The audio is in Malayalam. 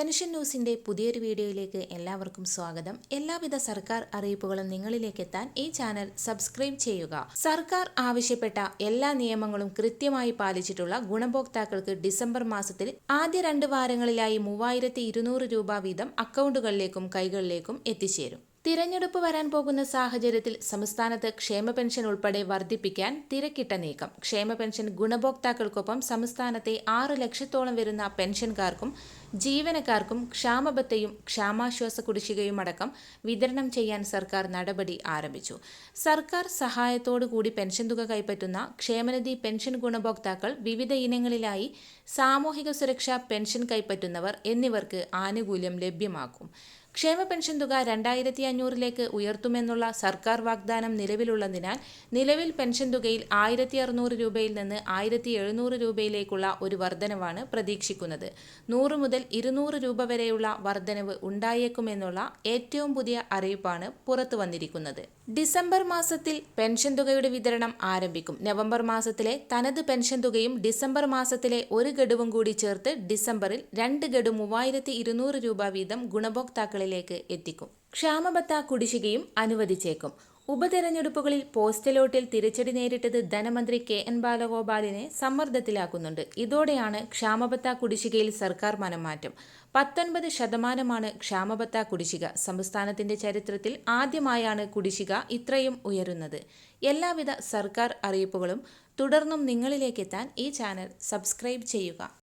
പെൻഷൻ ന്യൂസിന്റെ പുതിയൊരു വീഡിയോയിലേക്ക് എല്ലാവർക്കും സ്വാഗതം. എല്ലാവിധ സർക്കാർ അറിയിപ്പുകളും നിങ്ങളിലേക്ക് എത്താൻ ഈ ചാനൽ സബ്സ്ക്രൈബ് ചെയ്യുക. സർക്കാർ ആവശ്യപ്പെട്ട എല്ലാ നിയമങ്ങളും കൃത്യമായി പാലിച്ചിട്ടുള്ള ഗുണഭോക്താക്കൾക്ക് ഡിസംബർ മാസത്തിൽ ആദ്യ രണ്ട് വാരങ്ങളിലായി മൂവായിരത്തി രൂപ വീതം അക്കൗണ്ടുകളിലേക്കും കൈകളിലേക്കും എത്തിച്ചേരും. തിരഞ്ഞെടുപ്പ് വരാൻ പോകുന്ന സാഹചര്യത്തിൽ സംസ്ഥാനത്ത് ക്ഷേമ പെൻഷൻ ഉൾപ്പെടെ വർദ്ധിപ്പിക്കാൻ തിരക്കിട്ട നീക്കം. ക്ഷേമ പെൻഷൻ ഗുണഭോക്താക്കൾക്കൊപ്പം സംസ്ഥാനത്തെ ആറ് ലക്ഷത്തോളം വരുന്ന പെൻഷൻകാർക്കും ജീവനക്കാർക്കും ക്ഷാമബത്തയും ക്ഷാമാശ്വാസ കുടിശ്ശികയും അടക്കം വിതരണം ചെയ്യാൻ സർക്കാർ നടപടി ആരംഭിച്ചു. സർക്കാർ സഹായത്തോടു കൂടി പെൻഷൻ തുക കൈപ്പറ്റുന്ന ക്ഷേമനിധി പെൻഷൻ ഗുണഭോക്താക്കൾ വിവിധ ഇനങ്ങളിലായി സാമൂഹിക സുരക്ഷാ പെൻഷൻ കൈപ്പറ്റുന്നവർ എന്നിവർക്ക് ആനുകൂല്യം ലഭ്യമാക്കും. ക്ഷേമ പെൻഷൻ തുക രണ്ടായിരത്തി അഞ്ഞൂറിലേക്ക് ഉയർത്തുമെന്നുള്ള സർക്കാർ വാഗ്ദാനം നിലവിലുള്ളതിനാൽ നിലവിൽ പെൻഷൻ തുകയിൽ ആയിരത്തി അറുന്നൂറ് രൂപയിൽ നിന്ന് ആയിരത്തി എഴുന്നൂറ് രൂപയിലേക്കുള്ള ഒരു വർധനവാണ് പ്രതീക്ഷിക്കുന്നത്. നൂറ് മുതൽ ഇരുന്നൂറ് രൂപ വരെയുള്ള വർധനവ് ഉണ്ടായേക്കുമെന്നുള്ള ഏറ്റവും പുതിയ അറിയിപ്പാണ് പുറത്തു വന്നിരിക്കുന്നത്. ഡിസംബർ മാസത്തിൽ പെൻഷൻ തുകയുടെ വിതരണം ആരംഭിക്കും. നവംബർ മാസത്തിലെ തനത് പെൻഷൻ തുകയും ഡിസംബർ മാസത്തിലെ ഒരു ഗഡുവും കൂടി ചേർത്ത് ഡിസംബറിൽ രണ്ട് ഗഡു മൂവായിരത്തി രൂപ വീതം ഗുണഭോക്താക്കളിലേക്ക് എത്തിക്കും. ക്ഷാമബത്ത കുടിശ്ശികയും അനുവദിച്ചേക്കും. ഉപതെരഞ്ഞെടുപ്പുകളിൽ പോസ്റ്റൽ വോട്ടിൽ തിരിച്ചടി നേരിട്ടത് ധനമന്ത്രി കെ എൻ ബാലഗോപാലിനെ സമ്മർദ്ദത്തിലാക്കുന്നുണ്ട്. ഇതോടെയാണ് ക്ഷാമബത്ത കുടിശ്ശികയിൽ സർക്കാർ മനംമാറ്റം. പത്തൊൻപത് ശതമാനമാണ് ക്ഷാമബത്ത കുടിശ്ശിക. സംസ്ഥാനത്തിന്റെ ചരിത്രത്തിൽ ആദ്യമായാണ് കുടിശ്ശിക ഇത്രയും ഉയരുന്നത്. എല്ലാവിധ സർക്കാർ അറിയിപ്പുകളും തുടർന്നും നിങ്ങളിലേക്കെത്താൻ ഈ ചാനൽ സബ്സ്ക്രൈബ് ചെയ്യുക.